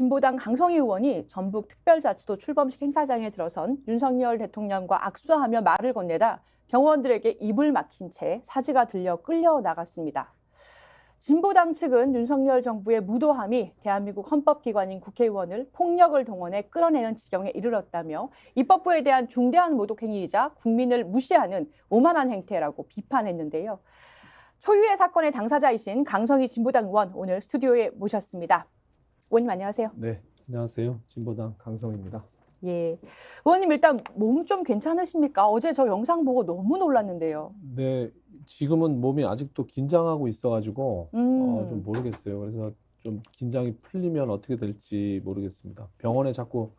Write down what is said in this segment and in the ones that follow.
진보당 강성희 의원이 전북 특별자치도 출범식 행사장에 들어선 윤석열 대통령과 악수하며 말을 건네다 경호원들에게 입을 막힌 채 사지가 들려 끌려 나갔습니다. 진보당 측은 윤석열 정부의 무도함이 대한민국 헌법기관인 국회의원을 폭력을 동원해 끌어내는 지경에 이르렀다며 입법부에 대한 중대한 모독행위이자 국민을 무시하는 오만한 행태라고 비판했는데요. 초유의 사건의 당사자이신 강성희 진보당 의원 오늘 스튜디오에 모셨습니다. 의원님 안녕하세요. 네, 안녕하세요. 진보당 강성입니다. 예. 의원님 일단 몸 좀 괜찮으십니까? 어제 저 영상 보고 너무 놀랐는데요. 네, 지금은 몸이 아직도 긴장하고 있어가지고 음. 어, 좀 모르겠어요. 그래서 좀 긴장이 풀리면 어떻게 될지 모르겠습니다. 병원에 자꾸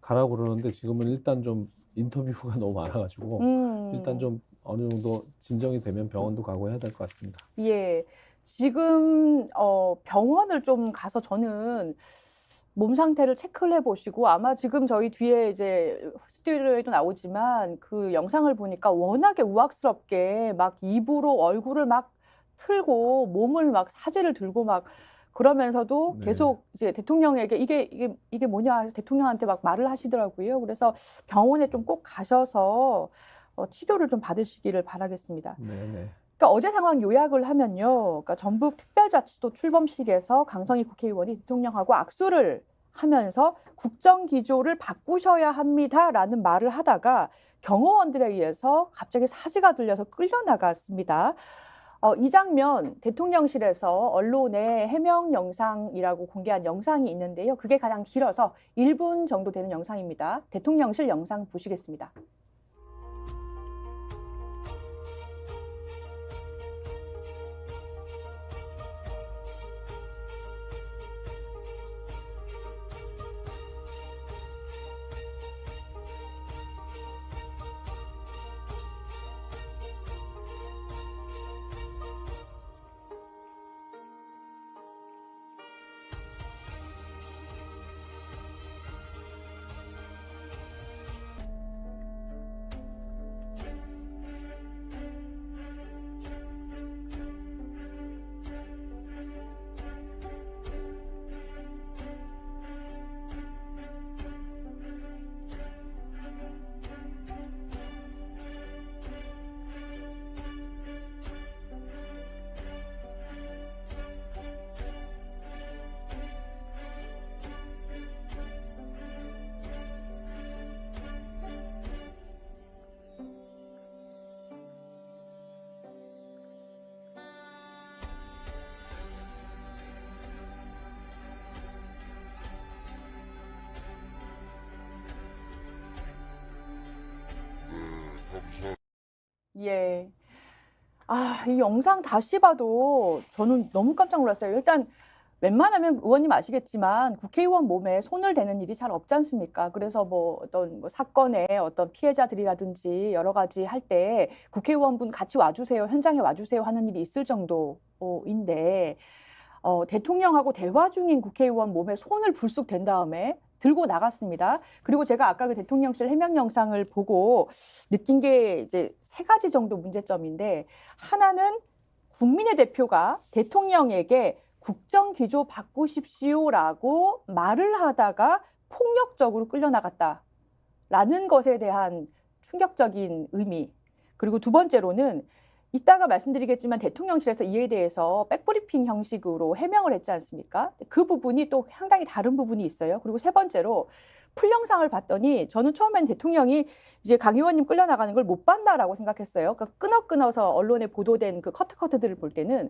가라고 그러는데 지금은 일단 좀 인터뷰가 너무 많아가지고 음. 일단 좀 어느 정도 진정이 되면 병원도 가고 해야 될 것 같습니다. 예. 지금 어 병원을 좀 가서 저는 몸 상태를 체크를 해 보시고 아마 지금 저희 뒤에 이제 스튜디오에도 나오지만 그 영상을 보니까 워낙에 우악스럽게 막 입으로 얼굴을 막 틀고 몸을 막 사지를 들고 막 그러면서도 네. 계속 이제 대통령에게 이게 이게 이게 뭐냐 해서 대통령한테 막 말을 하시더라고요. 그래서 병원에 좀 꼭 가셔서 어 치료를 좀 받으시기를 바라겠습니다. 네, 네. 그러니까 어제 상황 요약을 하면요. 그러니까 전북 특별자치도 출범식에서 강성희 국회의원이 대통령하고 악수를 하면서 국정 기조를 바꾸셔야 합니다라는 말을 하다가 경호원들에 의해서 갑자기 사지가 들려서 끌려 나갔습니다. 어, 이 장면 대통령실에서 언론에 해명 영상이라고 공개한 영상이 있는데요. 그게 가장 길어서 1분 정도 되는 영상입니다. 대통령실 영상 보시겠습니다. 예. 아, 이 영상 다시 봐도 저는 너무 깜짝 놀랐어요. 일단 웬만하면 의원님 아시겠지만 국회의원 몸에 손을 대는 일이 잘 없지 않습니까? 그래서 뭐 어떤 뭐 사건의 어떤 피해자들이라든지 여러 가지 할 때 국회의원분 같이 와주세요, 현장에 와주세요 하는 일이 있을 정도인데 어, 대통령하고 대화 중인 국회의원 몸에 손을 불쑥 댄 다음에 들고 나갔습니다. 그리고 제가 아까 그 대통령실 해명 영상을 보고 느낀 게 이제 세 가지 정도 문제점인데 하나는 국민의 대표가 대통령에게 국정 기조 바꾸십시오라고 말을 하다가 폭력적으로 끌려나갔다라는 것에 대한 충격적인 의미. 그리고 두 번째로는 이따가 말씀드리겠지만 대통령실에서 이에 대해서 백브리핑 형식으로 해명을 했지 않습니까? 그 부분이 또 상당히 다른 부분이 있어요. 그리고 세 번째로 풀 영상을 봤더니 저는 처음엔 대통령이 이제 강 의원님 끌려나가는 걸 못 봤다라고 생각했어요. 그러니까 끊어 끊어서 언론에 보도된 그 커트 커트들을 볼 때는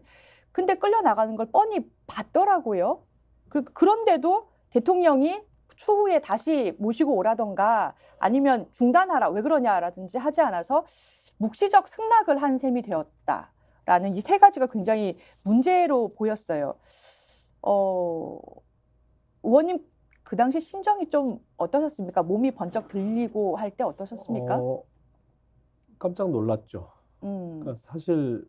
근데 끌려나가는 걸 뻔히 봤더라고요. 그- 그런데도 대통령이 추후에 다시 모시고 오라던가 아니면 중단하라 왜 그러냐라든지 하지 않아서 묵시적 승낙을 한 셈이 되었다라는 이 세 가지가 굉장히 문제로 보였어요. 어, 의원님 그 당시 심정이 좀 어떠셨습니까? 몸이 번쩍 들리고 할 때 어떠셨습니까? 어, 깜짝 놀랐죠. 음, 그러니까 사실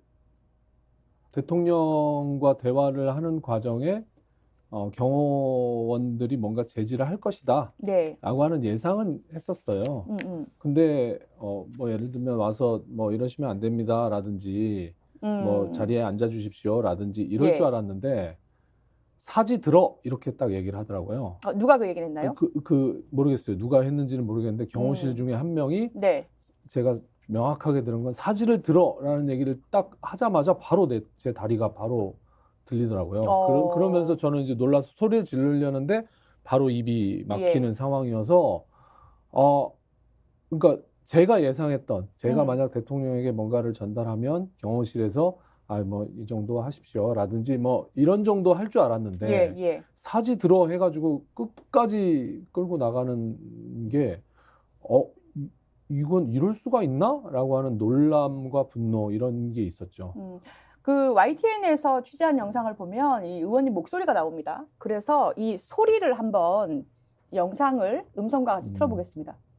대통령과 대화를 하는 과정에 어, 경호원들이 뭔가 제지를 할 것이다. 네, 라고 하는 예상은 했었어요. 음, 음, 근데 어, 뭐 예를 들면 와서 뭐 이러시면 안 됩니다 라든지 뭐 음, 자리에 앉아 주십시오 라든지 이럴 예. 줄 알았는데 사지 들어 이렇게 딱 얘기를 하더라고요. 어, 누가 그 얘기를 했나요? 그, 그 모르겠어요. 누가 했는지는 모르겠는데 경호실 음. 중에 한 명이 네. 제가 명확하게 들은 건 사지를 들어라는 얘기를 딱 하자마자 바로 내 제 다리가 바로 들리더라고요. 어. 그러, 그러 면서 저는 이제 놀라서 소리를 지르려는데 바로 입이 막히는 예. 상황이어서 어 그러니까 제가 예상했던 제가 음. 만약 대통령에게 뭔가를 전달하면 경호실에서 아 뭐 이 정도 하십시오라든지 뭐 이런 정도 할 줄 알았는데 예, 예. 사지 들어 해가지고 끝까지 끌고 나가는 게, 어, 이- 이건 이럴 수가 있나? 라고 하는 놀람과 분노 이런 게 있었죠. 음, 그 YTN에서 취재한 영상을 보면 이 의원님 목소리가 나옵니다. 그래서 이 소리를 한번 영상을 음성과 같이 음. 틀어보겠습니다. 이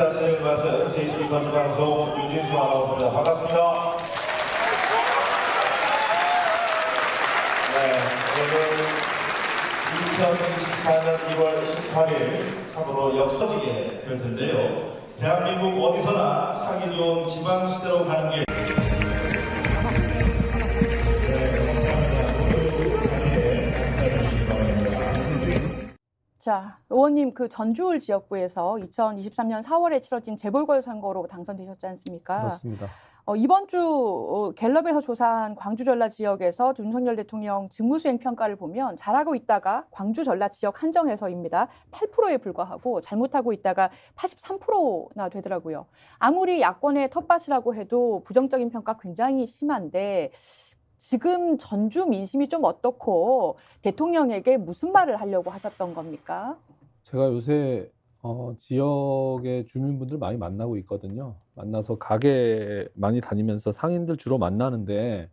행사 진행을 맡은 제2 전주방송 유진수 아나운서입니다. 반갑습니다. 네, 오늘 2024년 2월 18일 참으로 역사지게 될 텐데요. 대한민국 어디서나 살기 좋은 지방시대로 가는 길 자, 의원님 그 전주울 지역구에서 2023년 4월에 치러진 재보궐 선거로 당선되셨지 않습니까? 그렇습니다. 어, 이번 주 어, 갤럽에서 조사한 광주 전라 지역에서 윤석열 대통령 직무수행 평가를 보면 잘하고 있다가 광주 전라 지역 한정에서입니다. 8%에 불과하고 잘못하고 있다가 83%나 되더라고요. 아무리 야권의 텃밭이라고 해도 부정적인 평가 굉장히 심한데 지금 전주 민심이 좀 어떻고 대통령에게 무슨 말을 하려고 하셨던 겁니까? 제가 요새 어, 지역의 주민분들 많이 만나고 있거든요. 만나서 가게 많이 다니면서 상인들 주로 만나는데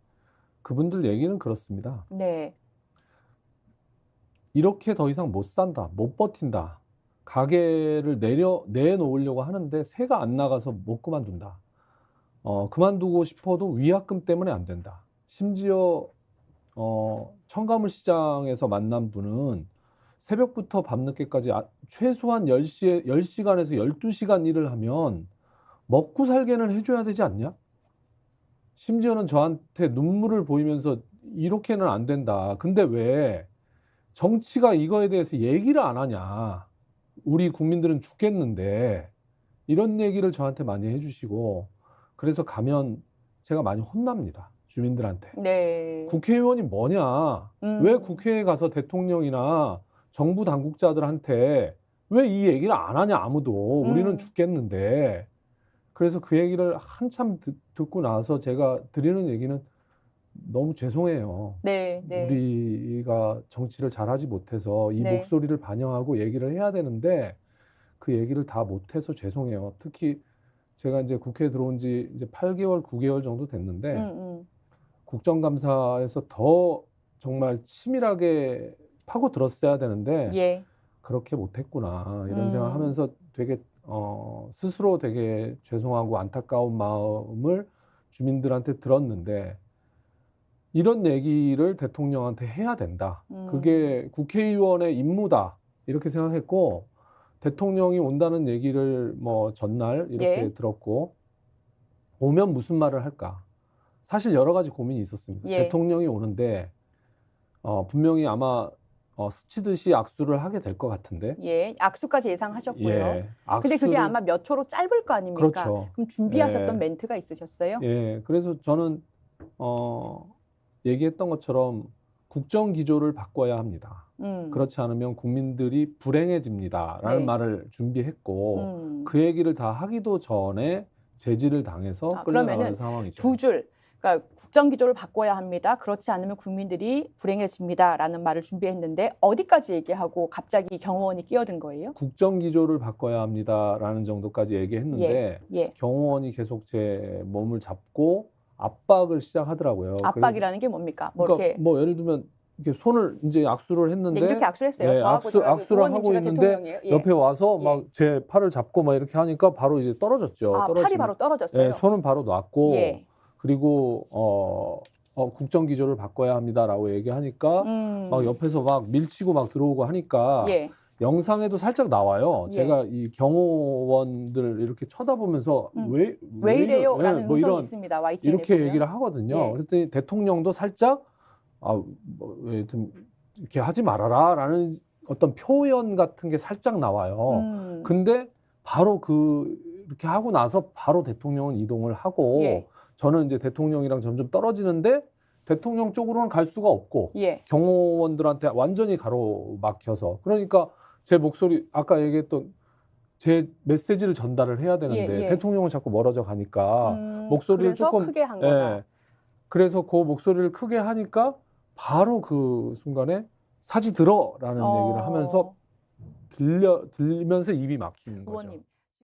그분들 얘기는 그렇습니다. 네. 이렇게 더 이상 못 산다, 못 버틴다. 가게를 내려 내놓으려고 하는데 새가 안 나가서 못 그만둔다. 어, 그만두고 싶어도 위약금 때문에 안 된다. 심지어 어, 청가물 시장에서 만난 분은 새벽부터 밤늦게까지 아- 최소한 10시에 10시간에서 12시간 일을 하면 먹고 살게는 해줘야 되지 않냐? 심지어는 저한테 눈물을 보이면서 이렇게는 안 된다. 근데 왜 정치가 이거에 대해서 얘기를 안 하냐? 우리 국민들은 죽겠는데 이런 얘기를 저한테 많이 해주시고 그래서 가면 제가 많이 혼납니다. 주민들한테. 네. 국회의원이 뭐냐? 음. 왜 국회에 가서 대통령이나 정부 당국자들한테 왜 이 얘기를 안 하냐 아무도 음. 우리는 죽겠는데 그래서 그 얘기를 한참 듣, 듣고 나서 제가 드리는 얘기는 너무 죄송해요. 네, 네. 우리가 정치를 잘하지 못해서 이 네. 목소리를 반영하고 얘기를 해야 되는데 그 얘기를 다 못해서 죄송해요. 특히 제가 이제 국회에 들어온 지 이제 8개월, 9개월 정도 됐는데 음, 음. 국정감사에서 더 정말 치밀하게 파고 들었어야 되는데 예. 그렇게 못했구나 이런 음. 생각하면서 되게 어, 스스로 되게 죄송하고 안타까운 마음을 주민들한테 들었는데 이런 얘기를 대통령한테 해야 된다. 음. 그게 국회의원의 임무다 이렇게 생각했고 대통령이 온다는 얘기를 뭐 전날 이렇게 예. 들었고 오면 무슨 말을 할까? 사실 여러 가지 고민이 있었습니다. 예. 대통령이 오는데 어, 분명히 아마 어, 스치듯이 악수를 하게 될 것 같은데. 예, 악수까지 예상하셨고요. 예, 근데 그게 악수를- 아마 몇 초로 짧을 거 아닙니까? 그렇죠. 럼 준비하셨던 예. 멘트가 있으셨어요? 예, 그래서 저는 어, 얘기했던 것처럼 국정 기조를 바꿔야 합니다. 음. 그렇지 않으면 국민들이 불행해집니다라는 네. 말을 준비했고 음. 그 얘기를 다 하기도 전에 제지를 당해서 아, 끌려나가는 상황이죠. 두 줄. 그러니까 국정 기조를 바꿔야 합니다. 그렇지 않으면 국민들이 불행해집니다라는 말을 준비했는데 어디까지 얘기하고 갑자기 경호원이 끼어든 거예요? 국정 기조를 바꿔야 합니다라는 정도까지 얘기했는데 예. 경호원이 계속 제 몸을 잡고 압박을 시작하더라고요. 압박이라는 게 뭡니까? 뭐 그러니까 이렇게 뭐 예를 들면 이렇게 손을 이제 악수를 네, 했는데 이렇게 악수를 했어요. 예, 악수- 악수를 하고 있는데. 예. 옆에 와서 예. 막제 팔을 잡고 막 이렇게 하니까 바로 이제 떨어졌죠. 아, 팔이 떨어지면. 바로 떨어졌어요. 예, 손은 바로 놨고 예. 그리고 어, 어, 국정 기조를 바꿔야 합니다라고 얘기하니까 음. 막 옆에서 막 밀치고 막 들어오고 하니까 예. 영상에도 살짝 나와요. 예. 제가 이 경호원들 이렇게 쳐다보면서 음. 왜, 왜 이래요? 예, 라는 뭐 이런 있습니다. YTN에 이렇게 보면. 얘기를 하거든요. 예. 그랬더니 대통령도 살짝 아, 뭐, 예, 좀 이렇게 하지 말아라 라는 어떤 표현 같은 게 살짝 나와요. 음. 근데 바로 그 이렇게 하고 나서 바로 대통령은 이동을 하고 예. 저는 이제 대통령이랑 점점 떨어지는데 대통령 쪽으로는 갈 수가 없고 예. 경호원들한테 완전히 가로막혀서 그러니까 제 목소리 아까 얘기했던 제 메시지를 전달을 해야 되는데 예, 예. 대통령은 자꾸 멀어져 가니까 음, 목소리를 조금- 크게 한 거다. 예. 그래서 그 목소리를 크게 하니까 바로 그 순간에 사지 들어라는 어. 얘기를 하면서 들려 들면서 입이 막히는 거죠. 의원님